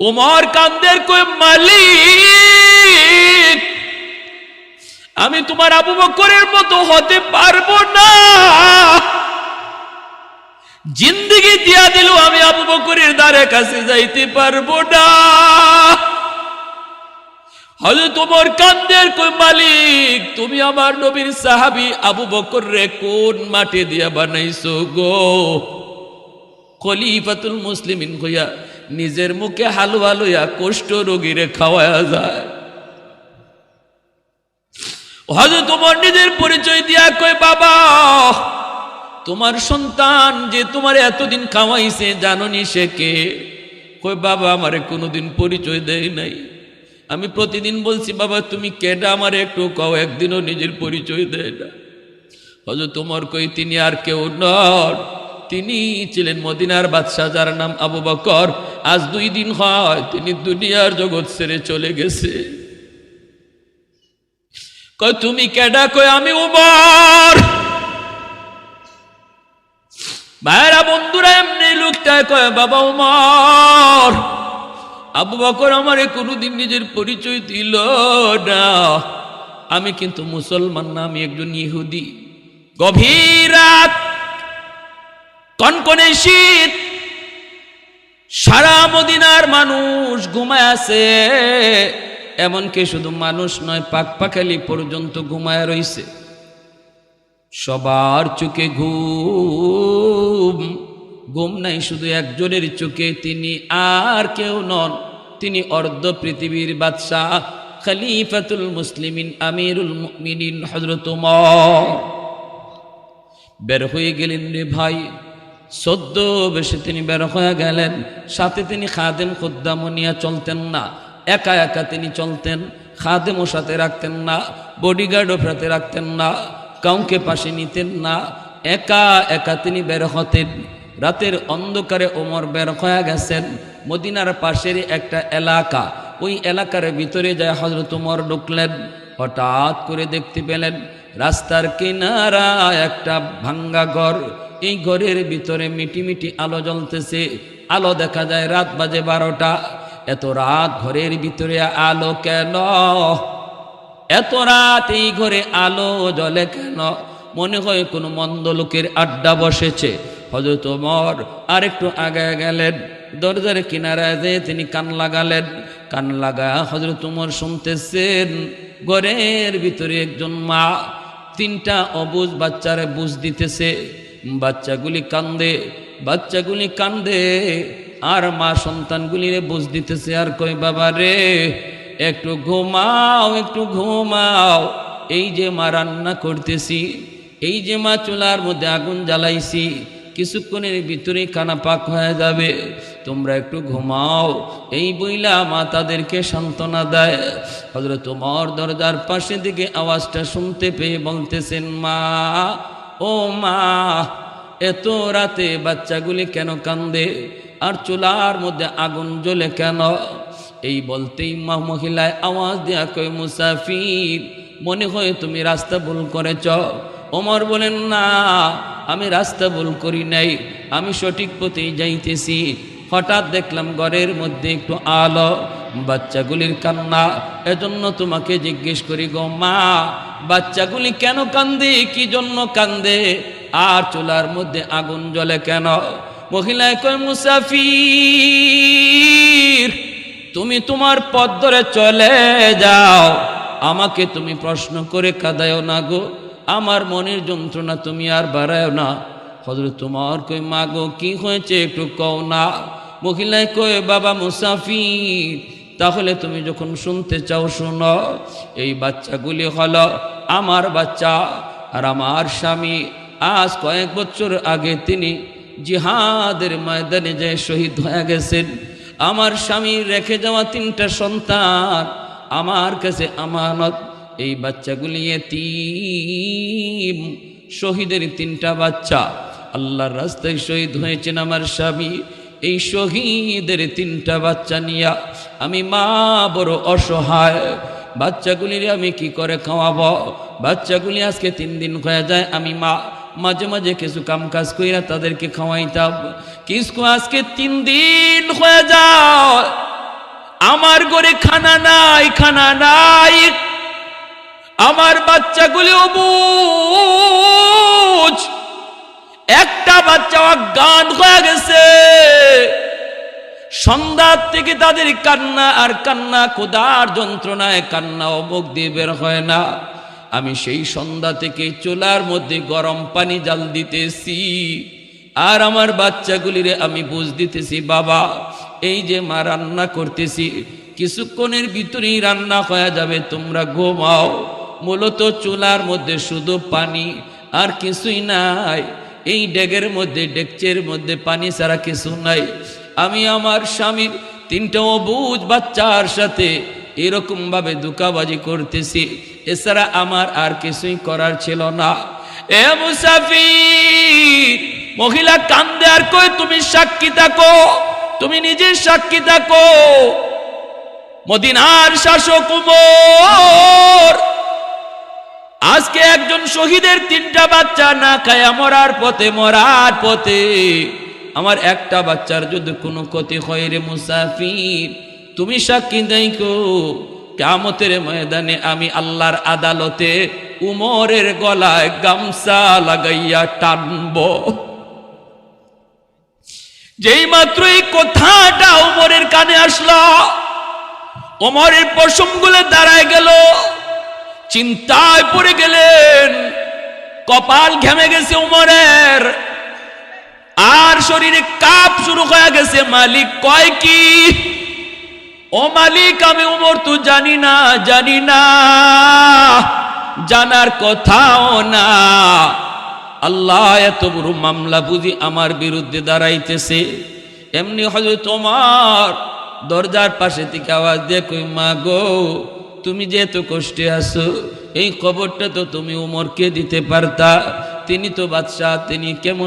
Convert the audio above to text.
উমর কান্দের কই, মালিক, আমি তোমার আবু বকরের মতো হতে পারব না। জিন্দিগি দিয়া দিল আমি আবু বকরের দ্বারে কাছে যাইতে পারব না। হলে তোমার কান্দের কই, মালিক, তুমি আমার নবীর সাহাবি আবু বকর রে কোন মাটি দিয়া বানাইছো গো? খলিফাতুল মুসলিমিন হইয়া নিজের মুখে হালুয়া লইয়া কোষ্ঠ রোগীরে খাওয়ায়া যায়। হয়তো তোমার নিজের পরিচয় দিয়া কই বাবা, তোমার সন্তান যে তোমার এতদিন খাওয়াইছে, জাননি সে কে? কই বাবা, আমারে কোনোদিন পরিচয় দেয় নাই। আমি প্রতিদিন বলছি, বাবা, তুমি কেডা আমারে একটু কও, একদিনও নিজের পরিচয় দেয় না। হয়তো তোমার কই তিনি আর কেউ নন। তিনি ছিলেন মদিনার বাদশাহ, যার নাম আবু বকর। আজ দুই দিন হয়, তিনি দুনিয়ার জগৎ ছেড়ে চলে গেছে। কয়, তুমি কেডা? কয়, আমি উমর। ভাইরা বন্ধুরা, এমনি লোকটায় কয়, বাবা উমর, আবু বকর আমারে কোনোদিন নিজের পরিচয় দিল না। আমি কিন্তু মুসলমান না, আমি একজন ইহুদি। গভীর রাত, কনকনে শীত সারা মদিনার মানুষ ঘুমায় আছে। এমনকি শুধু মানুষ নয় পাক পাখালি পর্যন্ত ঘুমায় রইছে। সবার চোখে ঘুম। ঘুম নাই, শুধু একজনের চোখে তিনি আর কেউ নন। তিনি অর্ধ পৃথিবীর বাদশাহ, খলিফাতুল মুসলিমিন, আমিরুল মুমিনিন হজরত বের হয়ে গেলেন রে ভাই। সদ্য বেশে তিনি বের হয়ে গেলেন। সাথে তিনি খাদেম খুদ্দাম নিয়ে চলতেন না। একা একা তিনি চলতেন। খাদেমও সাথে রাখতেন না। বডিগার্ডও সাথে রাখতেন না। কাউকে পাশে নিতেন না। একা একা তিনি বের হতেন। রাতের অন্ধকারে ওমর বের হয়ে গেছেন। মদিনার পাশের একটা এলাকা। ওই এলাকার ভিতরে যায় হজরত উমর ঢুকলেন। হঠাৎ করে দেখতে পেলেন রাস্তার কিনারা একটা ভাঙ্গা ঘর। এই ঘরের ভিতরে মিটি মিটি আলো জ্বলতেছে। আলো দেখা যায় রাত বাজে বারোটা। এত রাত ঘরের ভিতরে আলো কেন? এত রাত এই ঘরে আলো জ্বলে কেন? মনে হয় কোনো মন্দ লোকের আড্ডা বসেছে। হজরত মর আর একটু আগে গেলেন। দরজার কিনারায় যে তিনি কান লাগালেন। কান লাগা হজরত উমর শুনতেছেন। ঘরের ভিতরে একজন মা তিনটা অবুজ বাচ্চারে বুঝ দিতেছে। বাচ্চাগুলি কান্দে বাচ্চাগুলি কান্দে, আর মা সন্তানগুলিরে বুঝ দিতেছে, আর কই বাবা রে, একটু ঘুমাও একটু ঘুমাও। এই যে মা রান্না করতেছি, এই যে মা চুলার মধ্যে আগুন জ্বালাইছি, কিছুক্ষণের ভিতরেই কানা পাক হয়ে যাবে, তোমরা একটু ঘুমাও। এই বইলা মা তাদেরকে সান্ত্বনা দেয়। হজরত তোমার দরজার পাশে দিকে আওয়াজটা শুনতে পেয়ে বলতেছেন, মা ও মা, এত রাতে বাচ্চাগুলি কেন কান্দে? আর চুলার মধ্যে আগুন জ্বলে কেন? এই বলতেই মা মহিলায় আওয়াজ দেয়া কয়, মুসাফির, মনে হয় তুমি রাস্তা ভুল করেছ। ওমর বলেন, না, আমি রাস্তা ভুল করি নাই। আমি সঠিক পথেই যাইতেছি। হঠাৎ দেখলাম ঘরের মধ্যে একটু আলো। বাচ্চাগুলির কান্না, এজন্য তোমাকে জিজ্ঞেস করি গো মা বাচ্চাগুলি কেন কান্দে? কি জন্য কান্দে? আর চুলার মধ্যে আগুন জ্বলে কেন? মহিলায় কয়, মুসাফির, তুমি তোমার পথ ধরে চলে যাও। আমাকে তুমি প্রশ্ন করে কাদায়ও না গো। আমার মনের যন্ত্রণা তুমি আর বাড়ায়ও না। হজরত তোমার কই মা গো, কি হয়েছে একটু কও না। মহিলায় কয়ে, বাবা মুসাফির তাহলে তুমি যখন শুনতে চাও, শোনো, এই বাচ্চাগুলি হলো আমার বাচ্চা আর আমার স্বামী। আজ কয়েক বছর আগে তিনি জিহাদের ময়দানে যে শহীদ হয়ে গেছেন, আমার স্বামী রেখে যাওয়া তিনটা সন্তান, আমার কাছে আমানত। এই বাচ্চাগুলি শহীদের তিনটা বাচ্চা। আল্লাহর রাস্তায় শহীদ হয়েছেন আমার স্বামী। এই শহীদের তিনটা বাচ্চা নিয়া আমি মা বড় অসহায়। বাচ্চাগুলির আমি কি করে খাওয়াবো? বাচ্চাগুলি আজকে তিন দিন হয়ে যায়, আমি মা। মাঝে মাঝে কিছু কাম কাজ কইরা তাদেরকে খাওয়াইতাম। কিছু আজকে তিন দিন হয়ে যায়। আমার ঘরে খানা নাই খানা নাই। আমার বাচ্চাগুলি অবুঝ একটা বাচ্চা অজ্ঞান হয়ে গেছে। সন্ধ্যার থেকে তাদের কান্না, আর কান্না কোদার যন্ত্রণায় কান্না অমুক দিয়ে বের হয় না। আমি সেই সন্ধ্যা থেকে চুলার মধ্যে গরম পানি জাল দিতেছি। আর আমার বাচ্চাগুলিরে আমি বুঝ দিতেছি, বাবা, এই যে মা রান্না করতেছি, কিছুক্ষণের ভিতরেই রান্না হয়ে যাবে, তোমরা ঘুমাও। মূলত চুলার মধ্যে শুধু পানি আর কিছুই নাই। এই ডেগের মধ্যে, ডেকচের মধ্যে পানি ছাড়া কিছু নাই। আমি আমার স্বামীর তিনটা অবুজ বাচ্চার সাথে এরকম ভাবে দুকাবাজি করতেছি। এছাড়া আমার আর কিছুই করার ছিল না। এ মুসাফির, মহিলা কান্দে আর কই তুমি সাক্ষী থাকো, তুমি নিজে সাক্ষী থাকো। মদিনার শাসক উমর আজকে একজন শহীদের তিনটা বাচ্চা না খায়া, মরার পথে মরার পথে। আমার একটা বাচ্চার যদি কোনো ক্ষতি হয় রে মুসাফির, তুমি সাক্ষী দেখো কামতের ময়দানে আমি আল্লাহর আদালতে উমরের গলায় গামছা লাগাইয়া টানব। যেই মাত্র এই কথাটা উমরের কানে আসলো ওমরের পশমগুলো দাঁড়ায় গেল। চিন্তায় পড়ে গেলেন, কপাল ঘেমে গেছে উমরের, আর শরীরে কাপ শুরু হয়ে গেছে, মালিক কয় কি? ও মালিক, আমি উমর তো জানি না জানি না, জানার কথাও না। আল্লাহ এত বড় মামলা বুঝি আমার বিরুদ্ধে দাঁড়াইতেছে। এমনি হয়তো তোমার দরজার পাশে থেকে আওয়াজ কই মা গো তুমি যে এত কষ্টে আছো, এই খবরটা তো তুমি উমরকে দিতে পারতা। তিনি তো বাদশাহ, তিনি কেমন